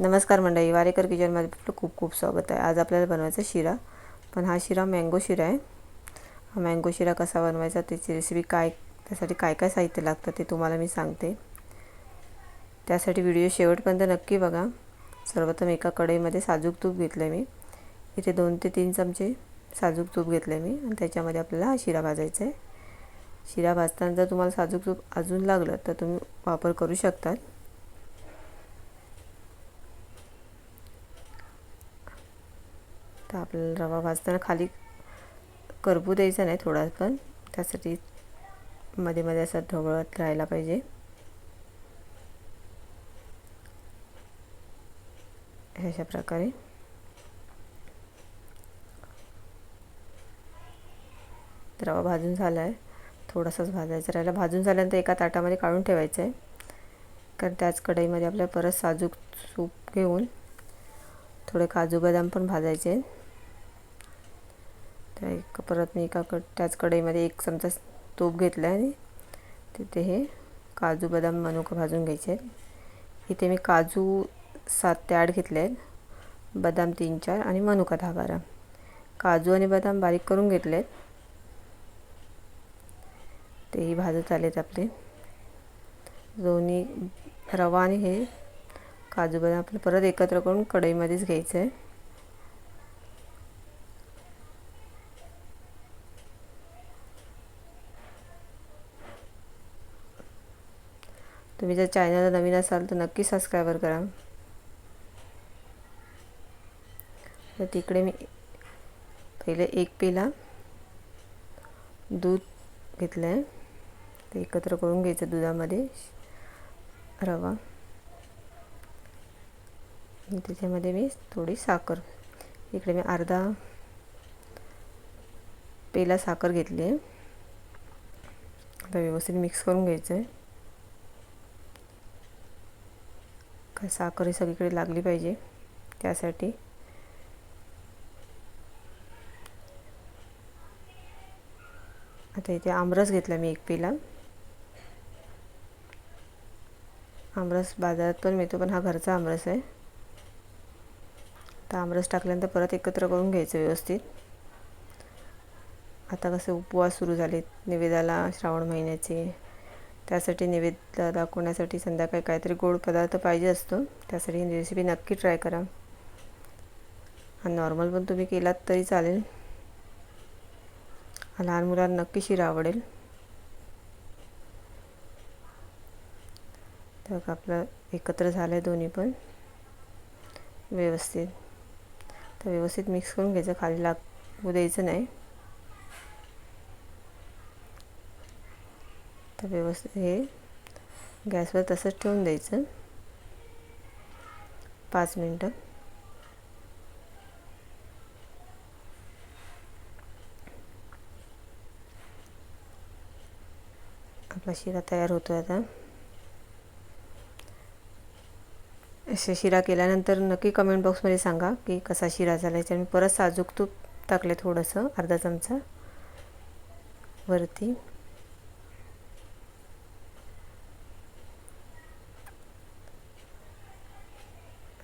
नमस्कार मंडळी वारेकर किचनमध्ये आपलं खूप खूप स्वागत आहे. आज आपल्याला बनवायचा शिरा पण हा शिरा मँगो शिरा आहे. हा मँगो शिरा कसा बनवायचा त्याची रेसिपी काय त्यासाठी काय काय साहित्य लागतं ते तुम्हाला मी सांगते. त्यासाठी व्हिडिओ शेवटपर्यंत नक्की बघा. सर्वप्रथम एका कढईमध्ये साजूक तूप घेतलं आहे मी. इथे दोन ते तीन चमचे साजूक तूप घेतलं आहे मी. आणि त्याच्यामध्ये आपल्याला हा शिरा भाजायचा आहे. शिरा भाजताना जर तुम्हाला साजूक तूप अजून लागलं तर तुम्ही वापर करू शकतात तर आपल्याला रवा भाजताना खाली करपू द्यायचा नाही थोडा पण. त्यासाठी मध्ये मध्ये असं ढवळत राहायला पाहिजे. अशा प्रकारे. रवा भाजून झाला आहे थोडासाच भाजायचा राहिला. भाजून झाल्यानंतर एका ताटामध्ये काढून ठेवायचं आहे कारण त्याच कढईमध्ये आपल्याला परत साजूक सूप घेऊन थोडे काजू बदाम पण भाजायचे. त्या एक परत मी एका कड त्याच कढईमध्ये एक चमचा तूप घेतला आहे तिथे हे काजू बदाम मनुका भाजून घ्यायचे आहेत. इथे मी काजू सात ते आठ घेतले आहेत. बदाम तीन चार आणि मनुका दहा बारा. काजू आणि बदाम बारीक करून घेतले आहेत. तेही भाजत आलेत आपले. दोन्ही रवा आणि हे काजू बदाम आपलं परत एकत्र करून कढईमध्येच घ्यायचं आहे तुम्ही जर चॅनलला नवीन असाल तर नक्की सबस्क्रायबर करा. तर तिकडे मी पहिले एक पेला. दूध घेतलं आहे ते एकत्र करून घ्यायचं दुधामध्ये. रवा. त्याच्यामध्ये मी थोडी साखर. इकडे मी अर्धा पेला साखर घेतली आहे आता व्यवस्थित मिक्स करून घ्यायचं आहे काय साखर सगळीकडे लागली पाहिजे. त्यासाठी. आता इथे आमरस घेतला मी एक पिला. आमरस बाजारात पण मिळतो पण हा घरचा आमरस आहे. तर आमरस टाकल्यानंतर परत एकत्र करून घ्यायचं व्यवस्थित. आता कसे उपवास सुरू झालेत निवेदाला श्रावण महिन्याचे. त्यासाठी नैवेद्य दाखवण्यासाठी संध्याकाळी काहीतरी गोड पदार्थ पाहिजे असतो. त्यासाठी ही रेसिपी नक्की ट्राय करा. आणि नॉर्मल पण तुम्ही केलात तरी चालेल. लहान मुलांना नक्की शिरा आवडेल. तर आपलं एकत्र झालं आहे दोन्ही पण. व्यवस्थित. तर व्यवस्थित मिक्स करून घ्यायचं. खाली लागू द्यायचं नाही. आता व्यवस्थित हे गॅसवर तसंच ठेवून द्यायचं. पाच मिनटं. आपला शिरा तयार होतो आहे आता. असे शिरा केल्यानंतर नक्की कमेंट बॉक्समध्ये सांगा की कसा शिरा झाला याच्या मी परत साजूक तूप टाकले थोडंसं अर्धा चमचा. वरती.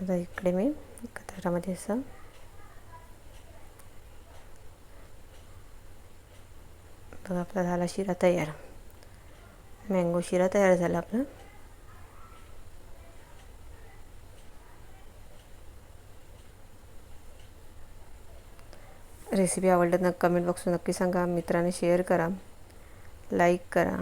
आता इकडे मी कचऱ्यामध्ये असं. बघा आपला झाला शिरा तयार. मँगो शिरा तयार झाला आपला. रेसिपी आवडल्यात ना कमेंट बॉक्समध्ये नक्की सांगा. मित्रांनी शेअर करा. लाईक करा.